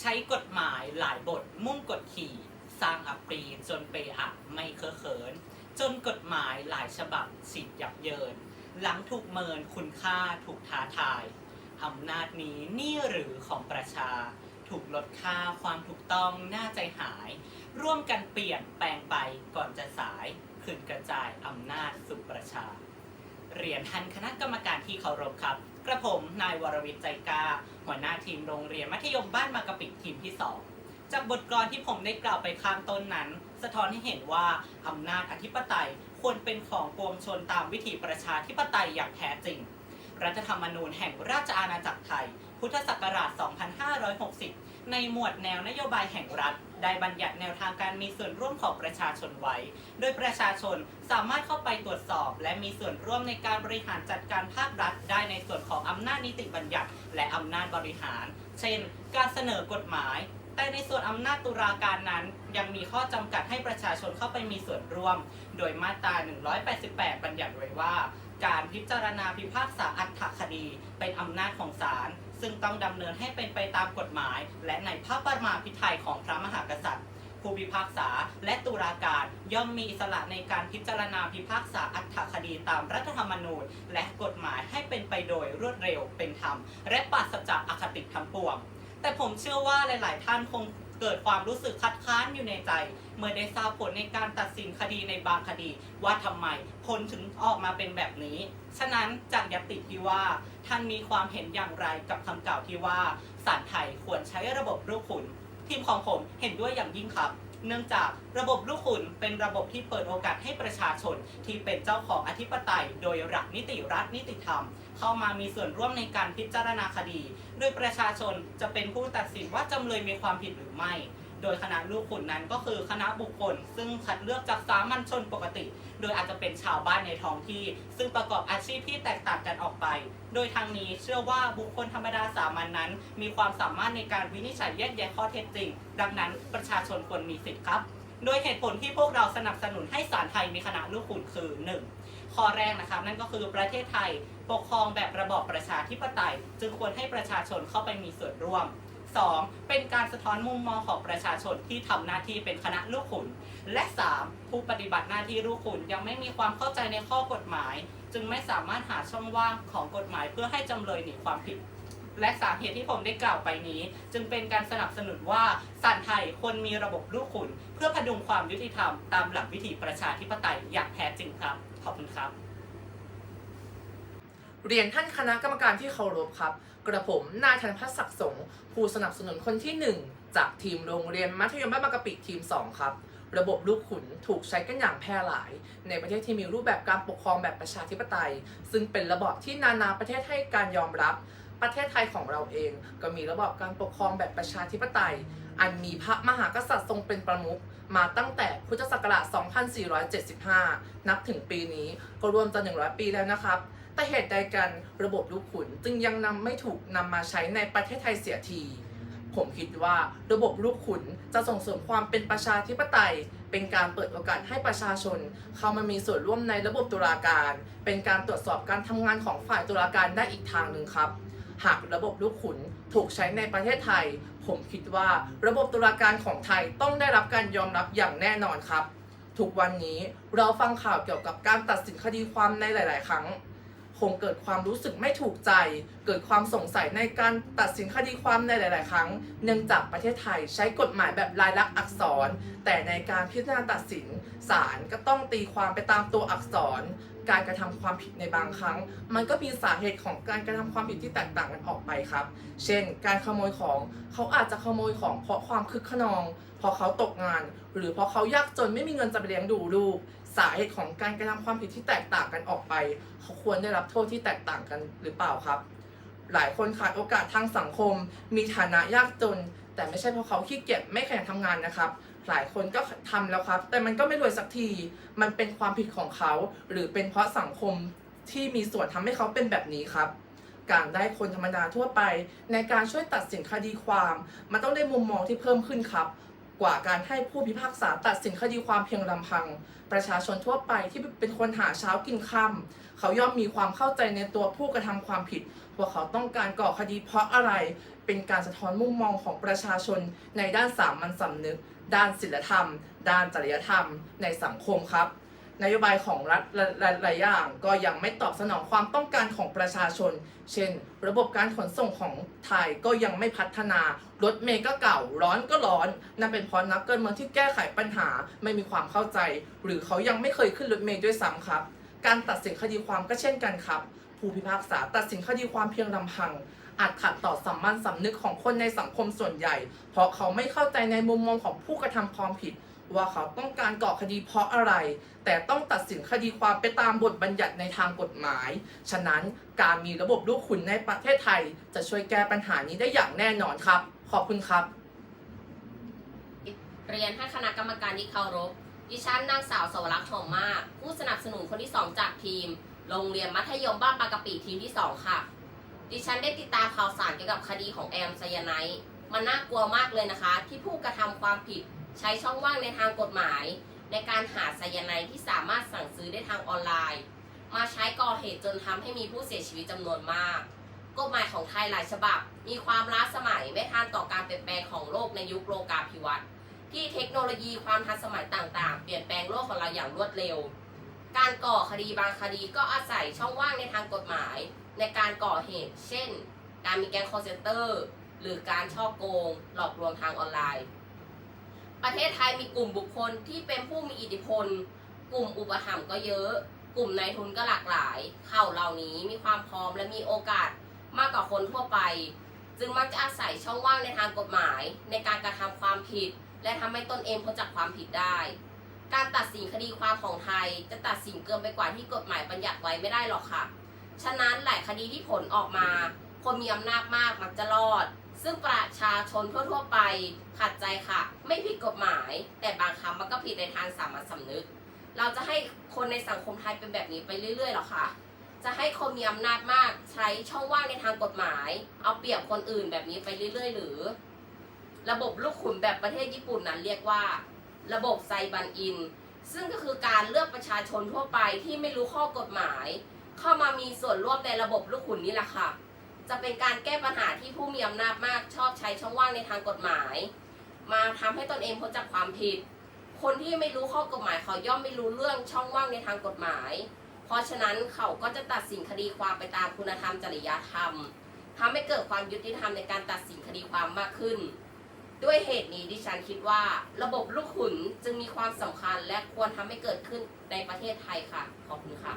ใช้กฎหมายหลายบทมุ่งกดขี่ สร้างอับปรีจนไปอับไม่เคอะเขิน จนกฎหมายหลายฉบับสิทธิ์ยับเยิน หลังถูกเมินคุณค่าถูกท้าทายอำนาจนี้นี่หรือของประชา ถูกลดค่าความถูกต้องน่าใจหาย ร่วมกันเปลี่ยนแปลงไปก่อนจะสายคืนกระจายอำนาจสู่ประชา เรียนทันคณะกรรมการที่เคารพครับ ระผมนายวรวิทย์ใจกา หัวหน้าทีมโรงเรียนมัธยมบ้านมากะปิทีมที่ 2 จากบทกลอนที่ผมได้กล่าวไปข้างต้นนั้น สะท้อนให้เห็นว่าอำนาจอธิปไตยควรเป็นของปวงชนตามวิถีประชาธิปไตยอย่างแท้จริง รัฐธรรมนูญแห่งราชอาณาจักรไทย พุทธศักราช 2560 ในหมวดแนวนโยบายแห่งรัฐ ได้บัญญัติแนวทางการมีส่วนร่วมของประชาชนไว้ โดยประชาชนสามารถเข้าไปตรวจสอบ และมีส่วนร่วมในการบริหารจัดการภาครัฐ ได้ในส่วนของอำนาจนิติบัญญัติ และอำนาจบริหาร เช่น การเสนอกฎหมายแต่ในส่วนอำนาจตุลาการนั้น ยังมีข้อจำกัดให้ประชาชนเข้าไปมีส่วนร่วม โดยมาตรา 188 บัญญัติไว้ว่า การพิจารณาพิพากษาอัตถคดี เป็นอำนาจของศาล ซึ่งต้องดำเนินให้เป็นไปตามกฎหมาย และในพระประมาพิไทยของพระมหากษัตริย์ ผู้พิพากษาและตุลาการย่อมมีอิสระในการพิจารณาพิพากษาอัตถคดีตามรัฐธรรมนูญ และกฎหมายให้เป็นไปโดยรวดเร็วเป็นธรรม และปราศจากอคติทั้งปวง แต่ผมเชื่อว่าหลาย ๆ ท่านคง เกิดความรู้สึกคัดค้านอยู่ในใจ เมื่อได้ทราบผลในการตัดสินคดีในบางคดี ว่าทำไมผลถึงออกมาเป็นแบบนี้ ฉะนั้นจากยติที่ว่า ท่านมีความเห็นอย่างไรกับคำกล่าวที่ว่าศาลไทยควรใช้ระบบลูกขุนทีมของผมเห็นด้วยอย่างยิ่งครับ เนื่องจากระบบลูกขุนเป็นระบบที่เปิดโอกาสให้ประชาชนที่เป็นเจ้าของอธิปไตย โดยหลักนิติรัฐนิติธรรม เข้ามามีส่วนร่วมในการพิจารณาคดี โดยประชาชนจะเป็นผู้ตัดสินว่าจำเลยมีความผิดหรือไม่ โดยคณะลูกขุนนั้นก็คือคณะบุคคล ซึ่งคัดเลือกจากสามัญชนปกติ โดยอาจจะเป็นชาวบ้านในท้องที่ ซึ่งประกอบอาชีพที่แตกต่างกันออกไป โดยทางนี้เชื่อว่าบุคคลธรรมดาสามัญนนั้น มีความสามารถในการวินิจฉัยแยกแยะข้อเท็จจริง ดังนั้นประชาชนควรมีสิทธิ์ครับโดยเหตุผลที่พวกเราสนับสนุนให้ศาลไทยมีคณะลูกขุนคือ 1. ข้อแรกนะครับนั่นก็คือประเทศไทย ปกครองแบบระบอบประชาธิปไตย จึงควรให้ประชาชนเข้าไปมีส่วนร่วม 2. เป็นการสะท้อนมุมมองของประชาชนที่ทำหน้าที่เป็นคณะลูกขุน และ 3. ผู้ปฏิบัติหน้าที่ลูกขุนยังไม่มีความเข้าใจในข้อกฎหมาย จึงไม่สามารถหาช่องว่างของกฎหมายเพื่อให้จำเลยหนีความผิด และสาเหตุที่ผมได้กล่าวไปนี้ จึงเป็นการสนับสนุนว่าศาลไทยควรมีระบบลูกขุน เพื่อพดุงความยุติธรรมตามหลักวิถีประชาธิปไตยอย่างแท้จริงครับขอบคุณครับเรียนท่านคณะกรรมการที่เคารพครับ กระผมนายธนพัฒน์ศักดิ์สงฆ์ผู้สนับสนุนคนที่ 1 จากทีมโรงเรียนมัธยมบ้านบางกะปิทีม 2 ครับ ระบบลูกขุนถูกใช้กันอย่างแพร่หลาย ในประเทศที่มีรูปแบบการปกครองแบบประชาธิปไตย ซึ่งเป็นระบอบที่นานาประเทศให้การยอมรับ ประเทศไทยของเราเองก็มีระบอบการปกครองแบบประชาธิปไตย อันมีพระมหากษัตริย์ทรงเป็นประมุขมาตั้งแต่พุทธศักราช 2475 นับถึงปีนี้ก็รวมจะ 100 ปีแล้วนะครับ แต่เหตุใดกันระบบลูกขุนจึงยังนำไม่ถูกนำมาใช้ในประเทศไทยเสียที ผมคิดว่าระบบลูกขุนจะส่งเสริมความเป็นประชาธิปไตย เป็นการเปิดโอกาสให้ประชาชน เข้ามามีส่วนร่วมในระบบตุลาการ เป็นการตรวจสอบการทำงานของฝ่ายตุลาการได้อีกทางหนึ่งครับ หากระบบลูกขุนถูกใช้ในประเทศไทย ผมคิดว่าระบบตุลาการของไทยต้องได้รับการยอมรับอย่างแน่นอนครับทุกวันนี้เราฟังข่าวเกี่ยวกับการตัดสินคดีความในหลาย ๆ ครั้ง คงเกิดความรู้สึกไม่ถูกใจ เกิดความสงสัยในการตัดสินคดีความในหลาย ๆ ครั้ง เนื่องจากประเทศไทยใช้กฎหมายแบบลายลักษณ์อักษร แต่ในการพิจารณาตัดสินศาลก็ต้องตีความไปตามตัวอักษร การกระทำความผิดในบางครั้ง มันก็มีสาเหตุของการกระทำความผิดที่แตกต่างกันออกไปครับ เช่น การขโมยของเขาอาจจะขโมยของเพราะความคึกขนองเพราะเขาตกงาน หรือเพราะเขายากจนไม่มีเงินจะไปเลี้ยงดูลูก สาเหตุของการกระทำความผิดที่แตกต่างกันออกไป เขาควรได้รับโทษที่แตกต่างกันหรือเปล่าครับ หลายคนขาดโอกาสทางสังคม มีฐานะยากจน แต่ไม่ใช่เพราะเขาขี้เกียจไม่ขยันทำงานนะครับ หลายคนก็ทำแล้วครับ แต่มันก็ไม่รวยสักที มันเป็นความผิดของเขา หรือเป็นเพราะสังคมที่มีส่วนทำให้เขาเป็นแบบนี้ครับการได้คนธรรมดาทั่วไป ในการช่วยตัดสินคดีความ มันต้องได้มุมมองที่เพิ่มขึ้นครับ กว่าการให้ผู้พิพากษาตัดสินคดีความเพียงลำพัง ประชาชนทั่วไปที่เป็นคนหาเช้ากินค่ำเขาย่อมมีความเข้าใจในตัวผู้กระทำความผิด ว่าเขาต้องการก่อคดีเพราะอะไรเป็นการสะท้อนมุมมองของประชาชนในด้านสามัญสำนึก ด้านศีลธรรม ด้านจริยธรรม ในสังคมครับ นโยบายของรัฐหลายๆอย่างก็ยังไม่ตอบสนองความต้องการของประชาชน เช่น ระบบการขนส่งของไทยก็ยังไม่พัฒนา รถเมล์ก็เก่า ร้อนก็ร้อน นั่นเป็นเพราะนักการเมืองที่แก้ไขปัญหาไม่มีความเข้าใจ หรือเขายังไม่เคยขึ้นรถเมล์ด้วยซ้ำครับ การตัดสินคดีความก็เช่นกันครับ ผู้พิพากษาตัดสินคดีความเพียงลำพังอาจขัดต่อสัมมันสำนึกของคนในสังคมส่วนใหญ่ เพราะเขาไม่เข้าใจในมุมมองของผู้กระทำความผิด ว่าเขาต้องการก่อคดีเพราะอะไร แต่ต้องตัดสินคดีความไปตามบทบัญญัติในทางกฎหมาย ฉะนั้นการมีระบบลูกขุนในประเทศไทย จะช่วยแก้ปัญหานี้ได้อย่างแน่นอนครับ ขอบคุณครับ เรียนท่านคณะกรรมการที่เคารพ ดิฉันนางสาวสวรักษ์หอมมาก ผู้สนับสนุนคนที่ 2 จากทีม โรงเรียนมัธยมบ้านปากะปิทีมที่ 2 ค่ะ ดิฉันได้ติดตามข่าวสารเกี่ยวกับคดีของแอมไซยาไนมันน่ากลัวมากเลยนะคะ ที่ผู้กระทำความผิด ใช้ช่องว่างในทางกฎหมาย ในการหาไซยาไนท์ที่สามารถสั่งซื้อได้ทางออนไลน์ มาใช้ก่อเหตุจนทำให้มีผู้เสียชีวิตจำนวนมาก กฎหมายของไทยหลายฉบับ มีความล้าสมัยไม่ทันต่อการเปลี่ยนแปลงของโลกในยุคโลกาภิวัตน์ที่เทคโนโลยีความทันสมัยต่างๆ เปลี่ยนแปลงโลกของเราอย่างรวดเร็ว การก่อคดีบางคดีก็อาศัยช่องว่างในทางกฎหมาย ในการก่อเหตุ เช่น การมีแก๊งคอร์เซนเตอร์ หรือการช่อโกง หลอกลวงทางออนไลน์ ประเทศไทยมีกลุ่มบุคคลที่เป็นผู้มีอิทธิพล กลุ่มอุปถัมภ์ก็เยอะ กลุ่มนายทุนก็หลากหลาย เข้าเหล่านี้มีความพร้อมและมีโอกาสมากกว่าคนทั่วไป จึงมักจะอาศัยช่องว่างในทางกฎหมาย ในการกระทำความผิด และทำให้ตนเองพ้นจากความผิดได้ การตัดสินคดีความของไทยจะตัดสินเกินไปกว่าที่กฎหมายบัญญัติไว้ไม่ได้หรอกค่ะ ฉะนั้นหลายคดีที่ผลออกมา คนมีอำนาจมากมักจะรอด ซึ่งประชาชนทั่วๆไปขัดใจค่ะ ไม่ผิดกฎหมาย แต่บางครั้งมันก็ผิดในทางสามัญสำนึก เราจะให้คนในสังคมไทยเป็นแบบนี้ไปเรื่อยๆหรอคะจะให้คนมีอำนาจมากใช้ช่องว่างในทางกฎหมาย เอาเปรียบคนอื่นแบบนี้ไปเรื่อย ๆ หรือ ระบบลูกขุนแบบประเทศญี่ปุ่นนั้นเรียกว่า ระบบไซบันอิน ซึ่งก็คือการเลือกประชาชนทั่วไปที่ไม่รู้ข้อกฎหมาย เข้ามามีส่วนร่วมในระบบลูกขุนนี่แหละค่ะ จะเป็นการแก้ปัญหาที่ผู้มีอำนาจมากชอบใช้ช่องว่างในทางกฎหมาย มาทำให้ตนเองพ้นจากความผิด คนที่ไม่รู้ข้อกฎหมายเขาย่อมไม่รู้เรื่องช่องว่างในทางกฎหมาย เพราะฉะนั้นเขาก็จะตัดสินคดีความไปตามคุณธรรมจริยธรรมทำให้เกิดความยุติธรรมในการตัดสินคดีความมากขึ้น ด้วยเหตุนี้ดิฉันคิดว่า ระบบลูกขุนจึงมีความสำคัญและควรทำให้เกิดขึ้นในประเทศไทยค่ะ ขอบคุณค่ะ